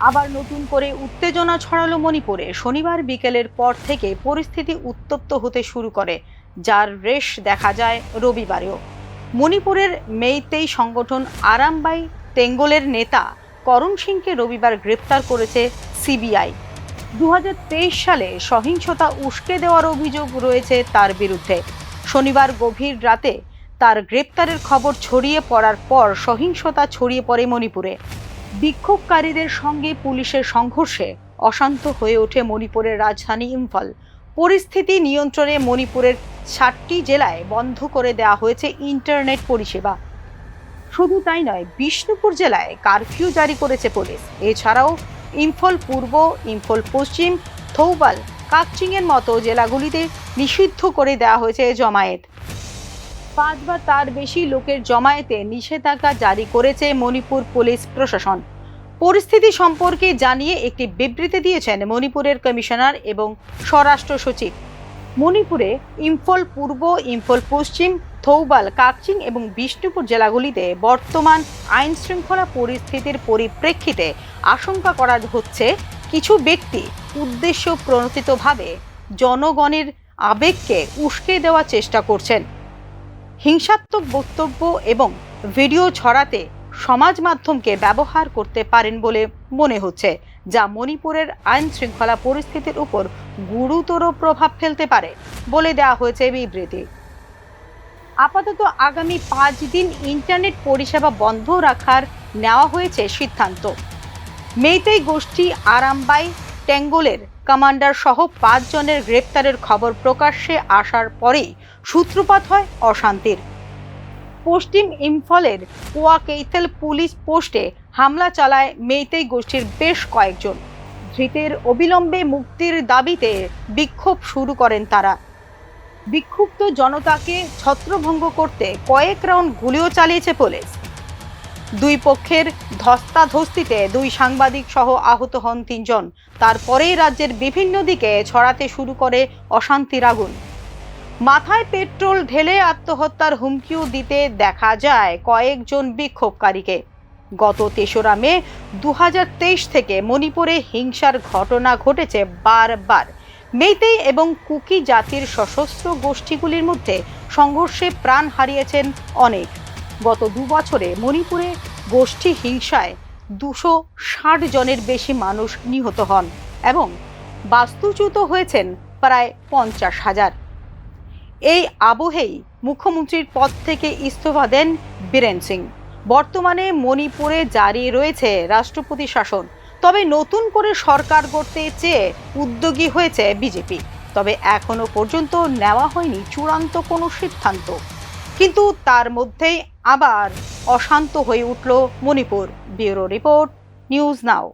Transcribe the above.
আবার নতুন করে উত্তেজনা ছড়ালো মণিপুরে। শনিবার বিকেলের পর থেকে পরিস্থিতি উত্তপ্ত হতে শুরু করে, যার রেশ দেখা যায় রবিবারেও। মণিপুরের মেইতেই সংগঠন আরামবাই তেঙ্গলের নেতা করণ সিংকে রবিবার গ্রেপ্তার করেছে সিবিআই। দু হাজার তেইশ সালে সহিংসতা উস্কে দেওয়ার অভিযোগ রয়েছে তার বিরুদ্ধে। শনিবার গভীর রাতে তার গ্রেপ্তারের খবর ছড়িয়ে পড়ার পর সহিংসতা ছড়িয়ে পড়ে মণিপুরে। বিক্ষোভকারীদের সঙ্গে পুলিশের সংঘর্ষে অশান্ত হয়ে ওঠে মণিপুরের রাজধানী ইম্ফল। পরিস্থিতি নিয়ন্ত্রণে মণিপুরের ষাটটি জেলায় বন্ধ করে দেওয়া হয়েছে ইন্টারনেট পরিষেবা। শুধু তাই নয়, বিষ্ণুপুর জেলায় কারফিউ জারি করেছে পুলিশ। এছাড়াও ইম্ফল পূর্ব, ইম্ফল পশ্চিম, থৌবাল, কাকচিংয়ের মতো জেলাগুলিতে নিষিদ্ধ করে দেওয়া হয়েছে জমায়েত। পাঁচ বা তার বেশি লোকের জমায়েতে নিষেধাজ্ঞা জারি করেছে মণিপুর পুলিশ প্রশাসন। পরিস্থিতি সম্পর্কে জানিয়ে একটি বিবৃতি দিয়েছেন মণিপুরের কমিশনার এবং স্বরাষ্ট্র সচিব। মণিপুরে ইম্ফল পূর্ব, ইম্ফল পশ্চিম, থৌবাল, কাকচিং এবং বিষ্ণুপুর জেলাগুলিতে বর্তমান আইন শৃঙ্খলা পরিস্থিতির পরিপ্রেক্ষিতে আশঙ্কা করা হচ্ছে কিছু ব্যক্তি উদ্দেশ্য প্রণোদিতভাবে জনগণের আবেগকে উস্কে দেওয়ার চেষ্টা করছেন। হিংসাত্মক বক্তব্য এবং ভিডিও ছড়াতে সমাজ মাধ্যমকে ব্যবহার করতে পারেন বলে মনে হচ্ছে, যা মণিপুরের আইন শৃঙ্খলা পরিস্থিতির উপর গুরুতর প্রভাব ফেলতে পারে বলে দেওয়া হয়েছে বিবৃতি। আপাতত আগামী পাঁচ দিন ইন্টারনেট পরিষেবা বন্ধ রাখার নেওয়া হয়েছে সিদ্ধান্ত। মেইতেই গোষ্ঠী আরামবাই টেঙ্গলের কমান্ডার সহ পাঁচজনের গ্রেপ্তারের খবর প্রকাশ্যে আসার পরেই সূত্রপাত হয় অশান্তির। পশ্চিম ইম্ফলের কুয়াকেইথেল পুলিশ পোস্টে হামলা চালায় মেইতেই গোষ্ঠীর বেশ কয়েকজন। ধৃতের অবিলম্বে মুক্তির দাবিতে বিক্ষোভ শুরু করেন তারা। বিক্ষুব্ধ জনতাকে ছত্রভঙ্গ করতে কয়েক রাউন্ড গুলিও চালিয়েছে পুলিশ। দুই পক্ষের ধস্তাধস্তিতে দুই সাংবাদিক সহ আহত হন তিনজন। তারপরেই রাজ্যের বিভিন্ন দিকে ছড়াতে শুরু করে অশান্তির আগুন মাথায় পেট্রোল ঢেলে আত্মহত্যার হুমকিও দিতে দেখা যায় কয়েকজন বিক্ষোভকারীকে। গত তেসরা মে দু হাজার তেইশ থেকে মণিপুরে হিংসার ঘটনা ঘটেছে বারবার। মেইতেই এবং কুকি জাতির সশস্ত্র গোষ্ঠীগুলির মধ্যে সংঘর্ষে প্রাণ হারিয়েছেন অনেক। গত দু বছরে মণিপুরে গোষ্ঠী হিংসায় দুশো ষাট জনের বেশি মানুষ নিহত হন এবং বাস্তুচ্যুত হয়েছেন প্রায় পঞ্চাশ হাজার। এই আবহেই মুখ্যমন্ত্রীর পদ থেকে ইস্তফা দেন বীরেন সিং। বর্তমানে মণিপুরে জারি রয়েছে রাষ্ট্রপতি শাসন। তবে নতুন করে সরকার গড়তে চেয়ে উদ্যোগী হয়েছে বিজেপি। তবে এখনও পর্যন্ত নেওয়া হয়নি চূড়ান্ত কোনো সিদ্ধান্ত। কিন্তু তার মধ্যেই আবার অশান্ত হয়ে উঠল Manipur. Bureau report news now.